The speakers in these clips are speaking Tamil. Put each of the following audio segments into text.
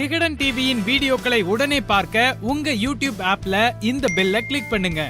விகடன் டிவியின் வீடியோக்களை உடனே பார்க்க உங்க யூடியூப் ஆப்ல இந்த பெல்ல கிளிக் பண்ணுங்க.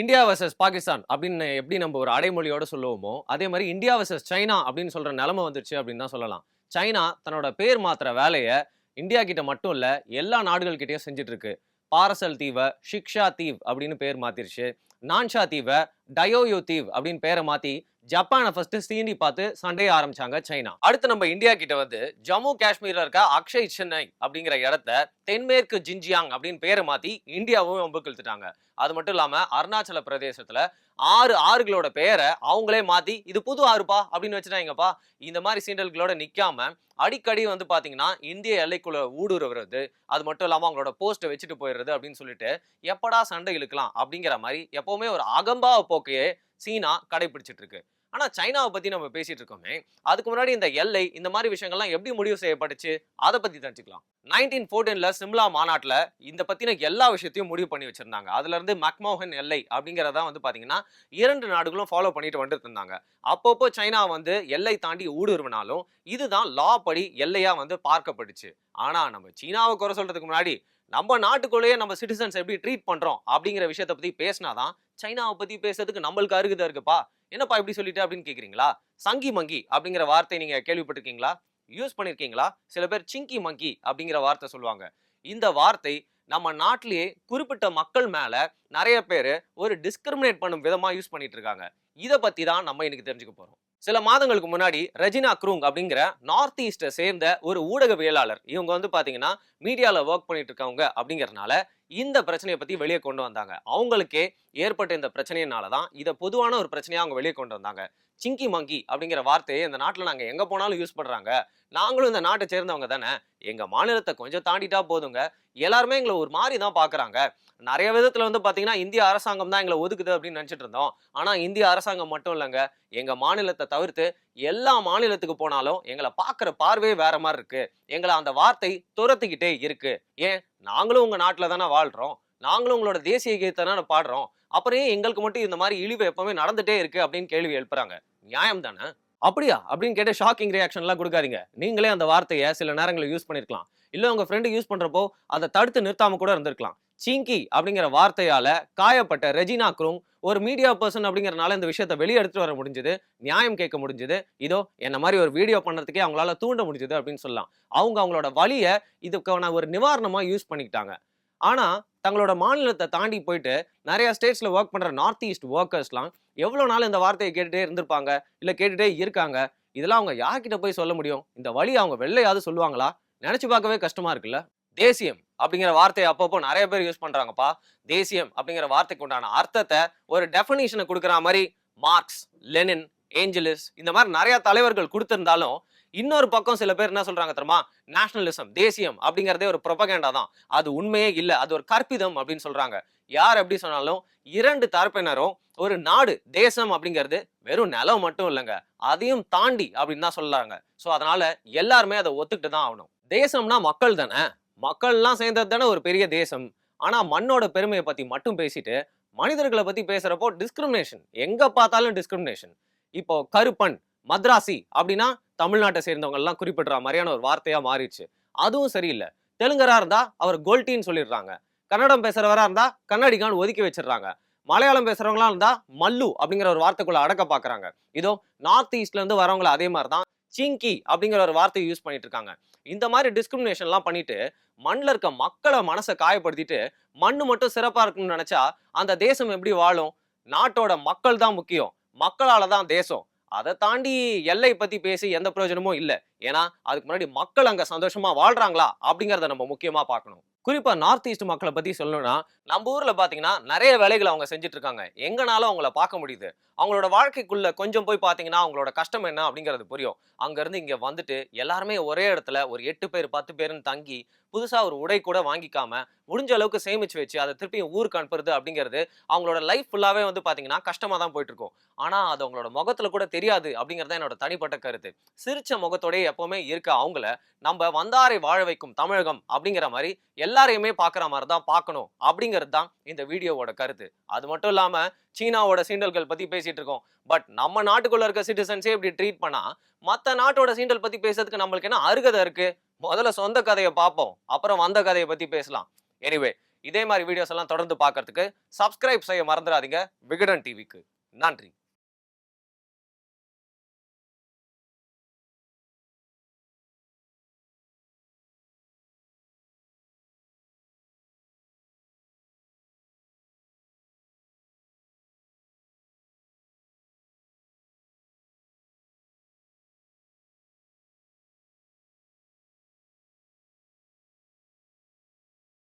இந்தியா வர்சஸ் பாகிஸ்தான் அப்படின்னு எப்படி நம்ம ஒரு அடைமொழியோட சொல்லுவோமோ அதே மாதிரி இந்தியா வர்சஸ் சைனா அப்படின்னு சொல்ற நிலைமை வந்துருச்சு அப்படின்னு தான் சொல்லலாம். சைனா தன்னோட பேர் மாத்திர வேலையை இந்தியா கிட்ட மட்டும் இல்ல எல்லா நாடுகள்கிட்டயும் செஞ்சுட்டு இருக்கு பாரசல் தீவை ஷிக்ஷா தீவ் அப்படின்னு பேர் மாத்திருச்சு. நான்ஷா தீவை டயோயோ தீவ் அப்படின்னு பேரை மாத்தி ஜப்பானை ஃபர்ஸ்ட் சீண்டி பார்த்து சண்டைய ஆரம்பிச்சாங்க சைனா. அடுத்து நம்ம இந்தியா கிட்ட வந்து ஜம்மு காஷ்மீர்ல இருக்க அக்ஷய் சென்னை அப்படிங்கிற இடத்த தென்மேற்கு ஜின்ஜியாங் அப்படின்னு பேரை மாத்தி இந்தியாவும் ஒம்புக்குழுத்துட்டாங்க அது மட்டும் இல்லாம அருணாச்சல பிரதேசத்துல ஆறு ஆறுகளோட பெயரை அவங்களே மாத்தி இது புது ஆறுப்பா அப்படின்னு வச்சுட்டாங்கப்பா. இந்த மாதிரி சீண்டல்களோட நிக்காம அடிக்கடி வந்து பாத்தீங்கன்னா இந்திய எல்லைக்குள்ள ஊடுருவுறது அது மட்டும் இல்லாம அவங்களோட போஸ்ட்டை வச்சுட்டு போயிடுறது அப்படின்னு சொல்லிட்டு எப்படா சண்டை இழுக்கலாம் அப்படிங்கிற மாதிரி எப்பவுமே ஒரு அகம்பாவ போக்கையே சீனா கடைபிடிச்சிட்டு இருக்கு. ஆனால் சைனாவை பற்றி நம்ம பேசிட்டு இருக்கோமே அதுக்கு முன்னாடி இந்த எல்லை இந்த மாதிரி விஷயங்கள்லாம் எப்படி முடிவு செய்யப்பட்டுச்சு அதை பற்றி தெரிஞ்சுக்கலாம். நைன்டீன் ஃபோர்டீனில் சிம்லா மாநாட்டில் இந்த பற்றின எல்லா விஷயத்தையும் முடிவு பண்ணி வச்சுருந்தாங்க. அதுலேருந்து மக்மோகன் எல்லை அப்படிங்கிறதா வந்து பார்த்தீங்கன்னா இரண்டு நாடுகளும் ஃபாலோ பண்ணிட்டு வந்துட்டு இருந்தாங்க. அப்பப்போ சைனா வந்து எல்லை தாண்டி ஊடுருவினாலும் இதுதான் லா படி எல்லையாக வந்து பார்க்கப்பட்டுச்சு. ஆனால் நம்ம சீனாவை குறை சொல்கிறதுக்கு முன்னாடி நம்ம நாட்டுக்குள்ளேயே நம்ம சிட்டிசன்ஸ் எப்படி ட்ரீட் பண்றோம் அப்படிங்கிற விஷயத்தை பத்தி பேசினாதான் சைனாவை பத்தி பேசுறதுக்கு நம்மளுக்கு அருகுதா இருக்குப்பா. என்னப்பா இப்படி சொல்லிட்டு அப்படின்னு கேக்குறீங்களா? சங்கி மங்கி அப்படிங்கிற வார்த்தை நீங்க கேள்விப்பட்டிருக்கீங்களா? யூஸ் பண்ணிருக்கீங்களா? சில பேர் சிங்கி மங்கி அப்படிங்கிற வார்த்தை சொல்லுவாங்க. இந்த வார்த்தை நம்ம நாட்டிலேயே குறிப்பிட்ட மக்கள் மேல நிறைய பேர் ஒரு டிஸ்கிரிமினேட் பண்ணும் விதமா யூஸ் பண்ணிட்டு இருக்காங்க. இதை பத்தி தான் நம்ம இன்னைக்கு தெரிஞ்சுக்க போறோம். சில மாதங்களுக்கு முன்னாடி ரஜினா க்ரூங் அப்படிங்கிற நார்த் ஈஸ்டை சேர்ந்த ஒரு ஊடகவியலாளர். இவங்க வந்து பாத்தீங்கன்னா மீடியாவில் ஒர்க் பண்ணிட்டு இருக்கவங்க அப்படிங்கறதுனால இந்த பிரச்சனையை பத்தி வெளியே கொண்டு வந்தாங்க. அவங்களுக்கே ஏற்பட்ட இந்த பிரச்சனையினால தான் இதை பொதுவான ஒரு பிரச்சனையா அவங்க வெளியே கொண்டு வந்தாங்க. சிங்கி மங்கி அப்படிங்கிற வார்த்தையை இந்த நாட்டில் நாங்கள் எங்கே போனாலும் யூஸ் பண்ணுறாங்க நாங்களும் இந்த நாட்டை சேர்ந்தவங்க தானே. எங்கள் மாநிலத்தை கொஞ்சம் தாண்டிட்டா போதுங்க. எல்லாருமே எங்களை ஒரு மாதிரி தான் பார்க்குறாங்க நிறைய விதத்தில் வந்து பார்த்தீங்கன்னா இந்திய அரசாங்கம் தான் எங்களை ஒதுக்குது அப்படின்னு நினச்சிட்டு இருந்தோம். ஆனால் இந்திய அரசாங்கம் மட்டும் இல்லைங்க. எங்கள் மாநிலத்தை தவிர்த்து எல்லா மாநிலத்துக்கு போனாலும் எங்களை பார்க்குற பார்வையே வேற மாதிரி இருக்கு. எங்களை அந்த வார்த்தை துரத்துக்கிட்டே இருக்கு. ஏன்? நாங்களும் உங்கள் நாட்டில் தானே வாழ்கிறோம் நாங்களும் உங்களோட தேசிய கீதத்தை தானே பாடுறோம். அப்புறம் ஏன் எங்களுக்கு மட்டும் இந்த மாதிரி இழிவு எப்பவுமே நடந்துட்டே இருக்கு அப்படின்னு கேள்வி எழுப்புறாங்க. நியாயம் தானே? அப்படியா? அப்படின்னு கேட்டு ஷாக்கிங் ரியாக்ஷன்லாம் கொடுக்காதீங்க. நீங்களே அந்த வார்த்தையை சில நேரங்களில் யூஸ் பண்ணிருக்கலாம். இல்லை உங்க ஃப்ரெண்டு யூஸ் பண்ணுறப்போ அதை தடுத்து நிறுத்தாம கூட இருந்திருக்கலாம். சிங்கி அப்படிங்கிற வார்த்தையால காயப்பட்ட ரெஜினா குரூங் ஒரு மீடியா பர்சன் அப்படிங்கறனால இந்த விஷயத்த வெளியே எடுத்துட்டு வர முடிஞ்சது நியாயம் கேட்க முடிஞ்சது. இதோ என்ன மாதிரி ஒரு வீடியோ பண்றதுக்கே அவங்களால தூண்ட முடிஞ்சது அப்படின்னு சொல்லலாம். அவங்க அவங்களோட வழியை இதுக்கான ஒரு நிவாரணமா யூஸ் பண்ணிக்கிட்டாங்க. ஆனா தங்களோட மாநிலத்தை தாண்டி போயிட்டு நிறைய ஸ்டேட்ஸ்ல ஒர்க் பண்ற நார்த் ஈஸ்ட் ஒர்க்கர்ஸ்லாம் எவ்வளவு நாள் இந்த வார்த்தையை கேட்டுட்டே இருந்திருப்பாங்க? இல்ல கேட்டுட்டே இருக்காங்க? இதெல்லாம் அவங்க யார்கிட்ட போய் சொல்ல முடியும்? இந்த வழி அவங்க வெள்ளையாவது சொல்லுவாங்களா? நினைச்சு பார்க்கவே கஷ்டமா இருக்குல்ல? தேசியம் அப்படிங்கிற வார்த்தையை அப்பப்போ நிறைய பேர் யூஸ் பண்றாங்கப்பா. தேசியம் அப்படிங்கிற வார்த்தைக்கு உண்டான அர்த்தத்தை ஒரு டெஃபினேஷனை கொடுக்குற மாதிரி மார்க்ஸ் லெனின் ஏஞ்சலிஸ் இந்த மாதிரி நிறைய தலைவர்கள் கொடுத்திருந்தாலும் இன்னொரு பக்கம் சில பேர் என்ன சொல்றாங்க தெரியுமா? நேஷனலிசம் தேசியம் அப்படிங்கிறதே ஒரு ப்ரொபகேண்டா தான். அது உண்மையே இல்லை அது ஒரு கற்பிதம் அப்படின்னு சொல்றாங்க. யார் எப்படி சொன்னாலும் இரண்டு தரப்பினரும் ஒரு நாடு தேசம் அப்படிங்கிறது வெறும் நிலம் மட்டும் இல்லைங்க. அதையும் தாண்டி அப்படின்னு தான் சொல்றாங்க. ஸோ அதனால எல்லாருமே அதை ஒத்துக்கிட்டு தான் ஆகணும். தேசம்னா மக்கள் தானே. மக்கள்லாம் சேர்ந்தது தானே ஒரு பெரிய தேசம். ஆனால் மண்ணோட பெருமையை பற்றி மட்டும் பேசிட்டு மனிதர்களை பற்றி பேசுகிறப்போ டிஸ்கிரிமினேஷன் எங்கே பார்த்தாலும் டிஸ்கிரிமினேஷன் இப்போ கருப்பன் மத்ராசி அப்படின்னா தமிழ்நாட்டை சேர்ந்தவங்கெல்லாம் குறிப்பிடுற மாதிரியான ஒரு வார்த்தையாக மாறிடுச்சு. அதுவும் சரியில்லை. தெலுங்கராக இருந்தால் அவர் கோல்டின்னு சொல்லிடுறாங்க. கன்னடம் பேசுகிறவராக இருந்தால் கன்னடிகான்னு ஒதுக்கி வச்சிடுறாங்க. மலையாளம் பேசுகிறவங்களா இருந்தால் மல்லு அப்படிங்கிற ஒரு வார்த்தைக்குள்ள அடக்க பார்க்குறாங்க இதோ நார்த் ஈஸ்ட்லேருந்து வரவங்களை அதே மாதிரி தான் சிங்கி அப்படிங்கிற ஒரு வார்த்தையை யூஸ் பண்ணிட்டு இருக்காங்க. இந்த மாதிரி டிஸ்கிரிமினேஷன்லாம் பண்ணிட்டு மண்ணில் இருக்க மக்களை மனசை காயப்படுத்திட்டு மண்ணு மட்டும் சிறப்பா இருக்கணும்னு நினைச்சா அந்த தேசம் எப்படி வாழும்? நாட்டோட மக்கள் தான் முக்கியம். மக்களால தான் தேசம். அதை தாண்டி எல்லை பத்தி பேசி எந்த பிரயோஜனமும் இல்லை. ஏன்னா அதுக்கு முன்னாடி மக்கள் அங்க சந்தோஷமா வாழ்றாங்களா அப்படிங்கிறத நம்ம முக்கியமா பார்க்கணும். குறிப்பா நார்த் ஈஸ்ட் மக்களை பத்தி சொல்லணும்னா நம்ம ஊர்ல பாத்தீங்கன்னா நிறைய வேலைகளை அவங்க செஞ்சுட்டு இருக்காங்க எங்கனாலும் அவங்கள பார்க்க முடியுது. அவங்களோட வாழ்க்கைக்குள்ள கொஞ்சம் போய் பாத்தீங்கன்னா அவங்களோட கஷ்டம் என்ன அப்படிங்கிறது புரியும். அங்க இருந்து இங்க வந்துட்டு எல்லாருமே ஒரே இடத்துல ஒரு எட்டு பேர் பத்து பேருன்னு தங்கி புதுசா ஒரு உடை கூட வாங்கிக்காம முடிஞ்ச அளவுக்கு சேமிச்சு வச்சு அதை திருப்பியும் ஊருக்கு அனுப்புறது அப்படிங்கிறது அவங்களோட லைஃப் ஃபுல்லாவே வந்து பாத்தீங்கன்னா கஷ்டமா தான் போயிட்டு இருக்கும் ஆனா அது அவங்களோட முகத்துல கூட தெரியாது அப்படிங்கறது என்னோட தனிப்பட்ட கருத்து. சிரிச்ச முகத்தோடய எப்பவுமே இருக்க அவங்கள நம்ம வந்தாரை வாழ வைக்கும் தமிழகம் அப்படிங்கிற மாதிரி எல்லாரையுமே பார்க்குற மாதிரி தான் பார்க்கணும் அப்படிங்கிறது தான் இந்த வீடியோவோட கருத்து. அது மட்டும் இல்லாமல் சீனாவோட சீண்டல்கள் பற்றி பேசிகிட்டு இருக்கோம். பட் நம்ம நாட்டுக்குள்ளே இருக்க சிட்டிசன்ஸே இப்படி ட்ரீட் பண்ணால் மற்ற நாட்டோட சீண்டல் பற்றி பேசுறதுக்கு நம்மளுக்கு என்ன அருகதை இருக்குது முதல்ல சொந்த கதையை பார்ப்போம். அப்புறம் வந்த கதையை பற்றி பேசலாம். எனிவே இதே மாதிரி வீடியோஸ் எல்லாம் தொடர்ந்து பார்க்கறதுக்கு சப்ஸ்கிரைப் செய்ய மறந்துடாதீங்க. விகடன் டிவிக்கு நன்றி.